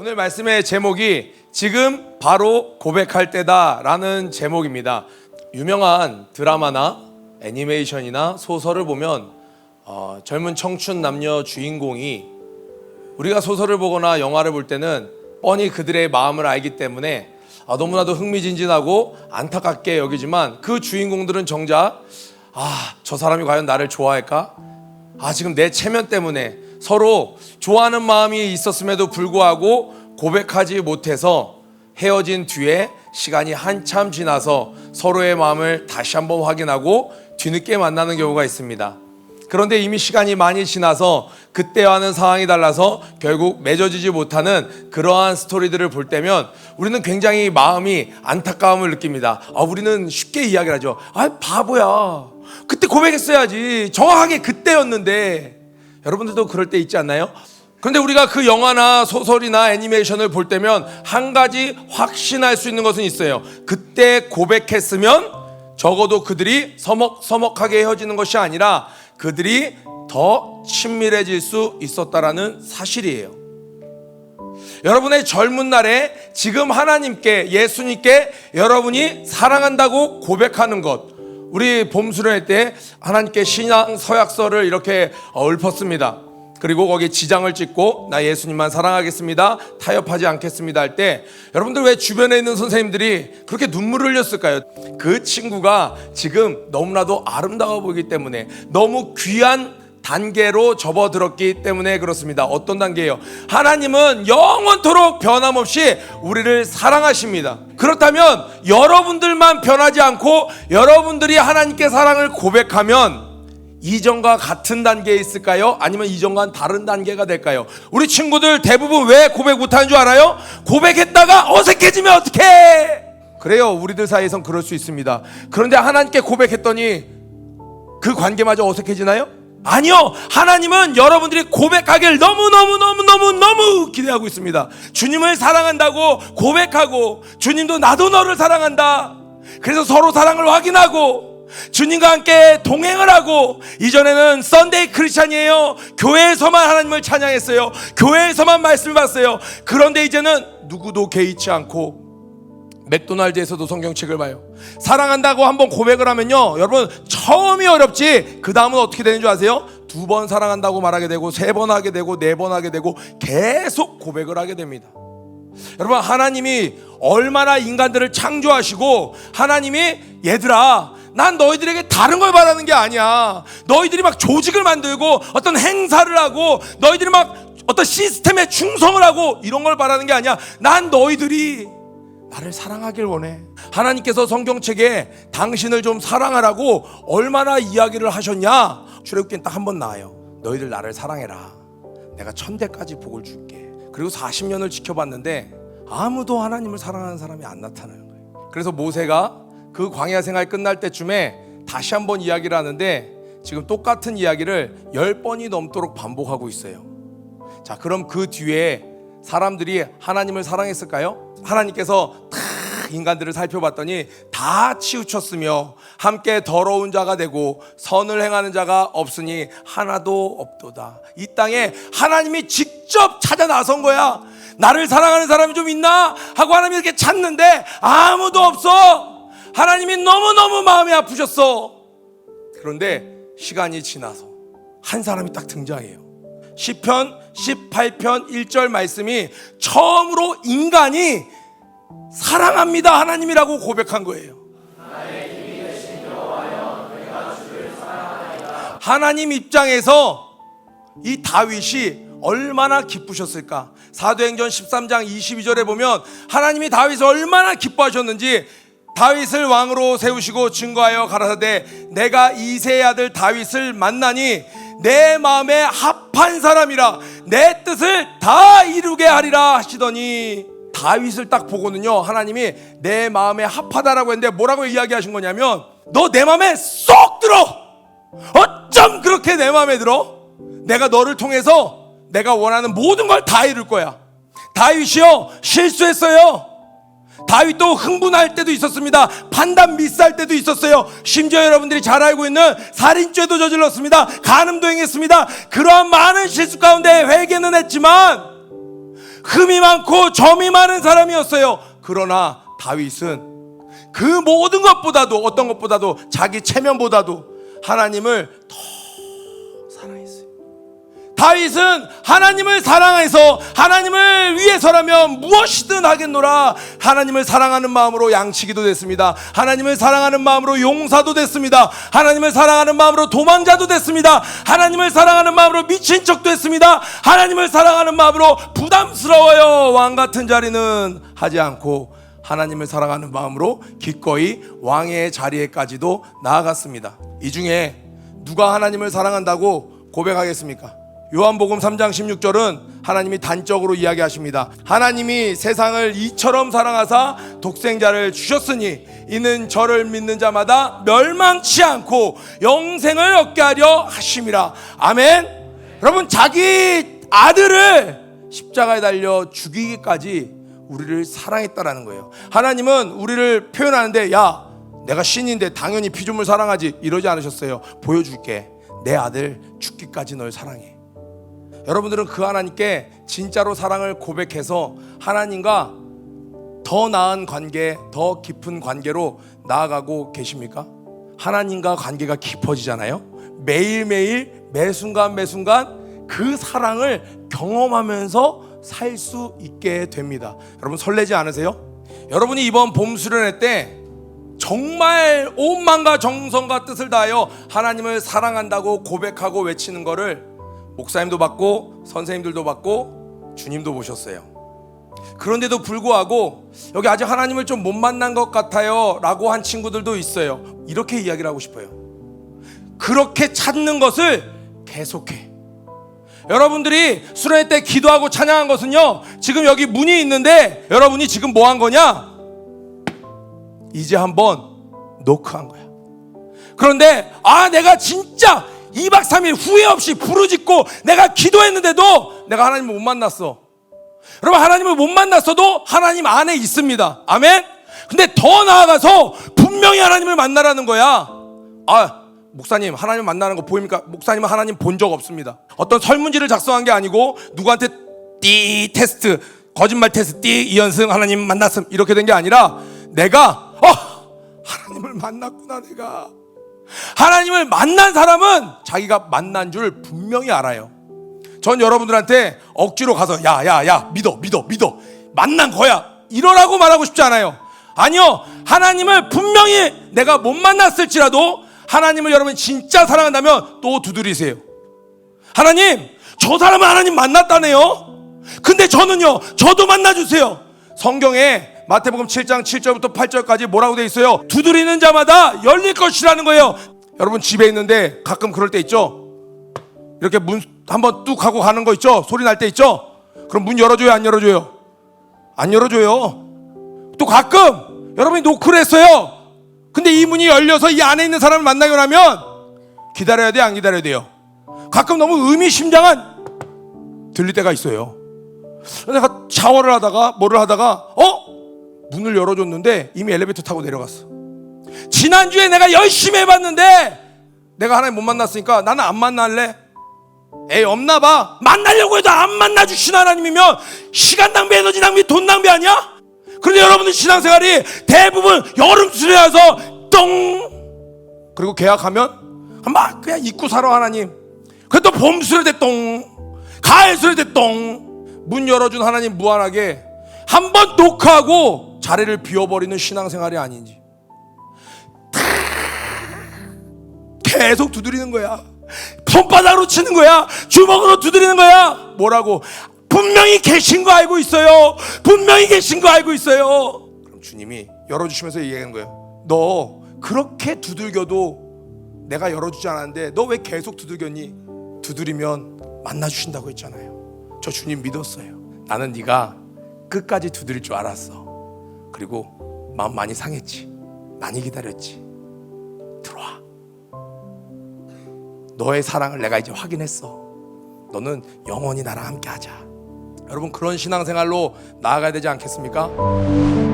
오늘 말씀의 제목이 지금 바로 고백할 때다라는 제목입니다. 유명한 드라마나 애니메이션이나 소설을 보면 어, 젊은 청춘 남녀 주인공이 우리가 소설을 보거나 영화를 볼 때는 뻔히 그들의 마음을 알기 때문에 아, 너무나도 흥미진진하고 안타깝게 여기지만 그 주인공들은 정작 아, 저 사람이 과연 나를 좋아할까? 아, 지금 내 체면 때문에 서로 좋아하는 마음이 있었음에도 불구하고 고백하지 못해서 헤어진 뒤에 시간이 한참 지나서 서로의 마음을 다시 한번 확인하고 뒤늦게 만나는 경우가 있습니다. 그런데 이미 시간이 많이 지나서 그때와는 상황이 달라서 결국 맺어지지 못하는 그러한 스토리들을 볼 때면 우리는 굉장히 마음이 안타까움을 느낍니다. 아, 우리는 쉽게 이야기를 하죠. 아, 바보야. 그때 고백했어야지. 정확하게 그때였는데. 여러분들도 그럴 때 있지 않나요? 그런데 우리가 그 영화나 소설이나 애니메이션을 볼 때면 한 가지 확신할 수 있는 것은 있어요. 그때 고백했으면 적어도 그들이 서먹서먹하게 헤어지는 것이 아니라 그들이 더 친밀해질 수 있었다라는 사실이에요. 여러분의 젊은 날에 지금 하나님께 예수님께 여러분이 사랑한다고 고백하는 것. 우리 봄 수련회 때 하나님께 신앙 서약서를 이렇게 어, 읊었습니다. 그리고 거기에 지장을 찍고 나 예수님만 사랑하겠습니다. 타협하지 않겠습니다 할 때 여러분들 왜 주변에 있는 선생님들이 그렇게 눈물을 흘렸을까요? 그 친구가 지금 너무나도 아름다워 보이기 때문에 너무 귀한 단계로 접어들었기 때문에 그렇습니다. 어떤 단계예요? 하나님은 영원토록 변함없이 우리를 사랑하십니다. 그렇다면 여러분들만 변하지 않고 여러분들이 하나님께 사랑을 고백하면 이전과 같은 단계에 있을까요? 아니면 이전과는 다른 단계가 될까요? 우리 친구들 대부분 왜 고백 못하는 줄 알아요? 고백했다가 어색해지면 어떡해? 그래요. 우리들 사이에선 그럴 수 있습니다. 그런데 하나님께 고백했더니 그 관계마저 어색해지나요? 아니요. 하나님은 여러분들이 고백하길 너무너무너무너무너무 기대하고 있습니다. 주님을 사랑한다고 고백하고 주님도 나도 너를 사랑한다. 그래서 서로 사랑을 확인하고 주님과 함께 동행을 하고 이전에는 썬데이 크리스찬이에요. 교회에서만 하나님을 찬양했어요. 교회에서만 말씀을 봤어요. 그런데 이제는 누구도 개의치 않고 맥도날드에서도 성경책을 봐요. 사랑한다고 한번 고백을 하면요. 여러분, 처음이 어렵지. 그 다음은 어떻게 되는 줄 아세요? 두 번 사랑한다고 말하게 되고, 세 번 하게 되고, 네 번 하게 되고, 계속 고백을 하게 됩니다. 여러분, 하나님이 얼마나 인간들을 창조하시고, 하나님이 얘들아, 난 너희들에게 다른 걸 바라는 게 아니야. 너희들이 막 조직을 만들고, 어떤 행사를 하고, 너희들이 막 어떤 시스템에 충성을 하고, 이런 걸 바라는 게 아니야. 난 너희들이 나를 사랑하길 원해. 하나님께서 성경책에 당신을 좀 사랑하라고 얼마나 이야기를 하셨냐? 출애굽기엔 딱 한 번 나와요. 너희들 나를 사랑해라. 내가 천대까지 복을 줄게. 그리고 40년을 지켜봤는데 아무도 하나님을 사랑하는 사람이 안 나타나는 거예요. 그래서 모세가 그 광야 생활 끝날 때쯤에 다시 한번 이야기를 하는데 지금 똑같은 이야기를 열 번이 넘도록 반복하고 있어요. 자, 그럼 그 뒤에 사람들이 하나님을 사랑했을까요? 하나님께서 다 인간들을 살펴봤더니 다 치우쳤으며 함께 더러운 자가 되고 선을 행하는 자가 없으니 하나도 없도다. 이 땅에 하나님이 직접 찾아 나선 거야. 나를 사랑하는 사람이 좀 있나? 하고 하나님이 이렇게 찾는데 아무도 없어. 하나님이 너무너무 마음이 아프셨어. 그런데 시간이 지나서 한 사람이 딱 등장해요. 시편 18편 1절 말씀이 처음으로 인간이 사랑합니다 하나님이라고 고백한 거예요. 하나님 입장에서 이 다윗이 얼마나 기쁘셨을까? 사도행전 13장 22절에 보면 하나님이 다윗을 얼마나 기뻐하셨는지 다윗을 왕으로 세우시고 증거하여 가라사대 내가 이세의 아들 다윗을 만나니 내 마음에 합한 사람이라 내 뜻을 다 이루게 하리라 하시더니 다윗을 딱 보고는요 하나님이 내 마음에 합하다라고 했는데 뭐라고 이야기하신 거냐면 너 내 마음에 쏙 들어! 어쩜 그렇게 내 마음에 들어? 내가 너를 통해서 내가 원하는 모든 걸 다 이룰 거야. 다윗이요 실수했어요 다윗도 흥분할 때도 있었습니다. 판단 미스할 때도 있었어요. 심지어 여러분들이 잘 알고 있는 살인죄도 저질렀습니다. 간음도 행했습니다. 그러한 많은 실수 가운데 회개는 했지만 흠이 많고 점이 많은 사람이었어요. 그러나 다윗은 그 모든 것보다도 어떤 것보다도 자기 체면보다도 하나님을 더. 다윗은 하나님을 사랑해서 하나님을 위해서라면 무엇이든 하겠노라 하나님을 사랑하는 마음으로 양치기도 됐습니다. 하나님을 사랑하는 마음으로 용사도 됐습니다. 하나님을 사랑하는 마음으로 도망자도 됐습니다. 하나님을 사랑하는 마음으로 미친 척도 했습니다. 하나님을 사랑하는 마음으로 부담스러워요. 왕 같은 자리는 하지 않고 하나님을 사랑하는 마음으로 기꺼이 왕의 자리에까지도 나아갔습니다. 이 중에 누가 하나님을 사랑한다고 고백하겠습니까? 요한복음 3장 16절은 하나님이 단적으로 이야기하십니다. 하나님이 세상을 이처럼 사랑하사 독생자를 주셨으니 이는 저를 믿는 자마다 멸망치 않고 영생을 얻게 하려 하심이라. 아멘. 여러분 자기 아들을 십자가에 달려 죽이기까지 우리를 사랑했다라는 거예요. 하나님은 우리를 표현하는데 야 내가 신인데 당연히 피조물 사랑하지 이러지 않으셨어요. 보여줄게. 내 아들 죽기까지 널 사랑해. 여러분들은 그 하나님께 진짜로 사랑을 고백해서 하나님과 더 나은 관계, 더 깊은 관계로 나아가고 계십니까? 하나님과 관계가 깊어지잖아요. 매일매일 매순간 매순간 그 사랑을 경험하면서 살 수 있게 됩니다. 여러분 설레지 않으세요? 여러분이 이번 봄 수련회 때 정말 온 마음과 정성과 뜻을 다하여 하나님을 사랑한다고 고백하고 외치는 거를 목사님도 받고 선생님들도 받고 주님도 보셨어요. 그런데도 불구하고 여기 아직 하나님을 좀 못 만난 것 같아요 라고 한 친구들도 있어요. 이렇게 이야기를 하고 싶어요. 그렇게 찾는 것을 계속해. 여러분들이 수련회 때 기도하고 찬양한 것은요, 지금 여기 문이 있는데 여러분이 지금 뭐 한 거냐? 이제 한번 노크한 거야. 그런데 아 내가 진짜 2박 3일 후회 없이 부르짖고 내가 기도했는데도 내가 하나님을 못 만났어. 여러분 하나님을 못 만났어도 하나님 안에 있습니다. 아멘. 근데 더 나아가서 분명히 하나님을 만나라는 거야. 아 목사님 하나님 만나는 거 보입니까? 목사님은 하나님 본 적 없습니다. 어떤 설문지를 작성한 게 아니고 누구한테 띠 테스트 거짓말 테스트 띠 이연승 하나님 만났음 이렇게 된 게 아니라 내가 어 하나님을 만났구나 내가 하나님을 만난 사람은 자기가 만난 줄 분명히 알아요. 전 여러분들한테 억지로 가서 야 야 야 믿어 믿어 믿어 만난 거야 이러라고 말하고 싶지 않아요. 아니요 하나님을 분명히 내가 못 만났을지라도 하나님을 여러분 진짜 사랑한다면 또 두드리세요. 하나님 저 사람은 하나님 만났다네요. 근데 저는요 저도 만나주세요. 성경에 마태복음 7장 7절부터 8절까지 뭐라고 돼 있어요? 두드리는 자마다 열릴 것이라는 거예요. 여러분 집에 있는데 가끔 그럴 때 있죠. 이렇게 문 한번 뚝 하고 가는 거 있죠? 소리 날 때 있죠? 그럼 문 열어줘요, 안 열어줘요? 안 열어줘요. 또 가끔 여러분이 노크를 했어요. 근데 이 문이 열려서 이 안에 있는 사람을 만나고 나면 기다려야 돼, 안 기다려야 돼요? 가끔 너무 의미심장한 들릴 때가 있어요. 내가 샤워를 하다가 뭐를 하다가 어? 문을 열어줬는데 이미 엘리베이터 타고 내려갔어. 지난주에 내가 열심히 해봤는데 내가 하나님 못 만났으니까 나는 안 만날래. 에이 없나 봐. 만나려고 해도 안 만나 주신 하나님이면 시간 낭비, 에너지 낭비, 돈 낭비 아니야? 그런데 여러분들 신앙생활이 대부분 여름 수련회 와서 똥 그리고 계약하면 막 그냥 입고 살아 하나님. 그또 봄 수련회 때 똥, 가을 수련회 때 똥. 문 열어준 하나님 무한하게 한 번 녹화하고 자리를 비워버리는 신앙생활이 아닌지. 계속 두드리는 거야. 손바닥으로 치는 거야. 주먹으로 두드리는 거야. 뭐라고? 분명히 계신 거 알고 있어요. 분명히 계신 거 알고 있어요. 그럼 주님이 열어주시면서 얘기하는 거예요. 너 그렇게 두들겨도 내가 열어주지 않았는데 너 왜 계속 두들겼니? 두드리면 만나주신다고 했잖아요. 저 주님 믿었어요. 나는 네가 끝까지 두드릴 줄 알았어. 그리고 마음 많이 상했지. 많이 기다렸지. 들어와. 너의 사랑을 내가 이제 확인했어. 너는 영원히 나랑 함께 하자. 여러분 그런 신앙생활로 나아가야 되지 않겠습니까?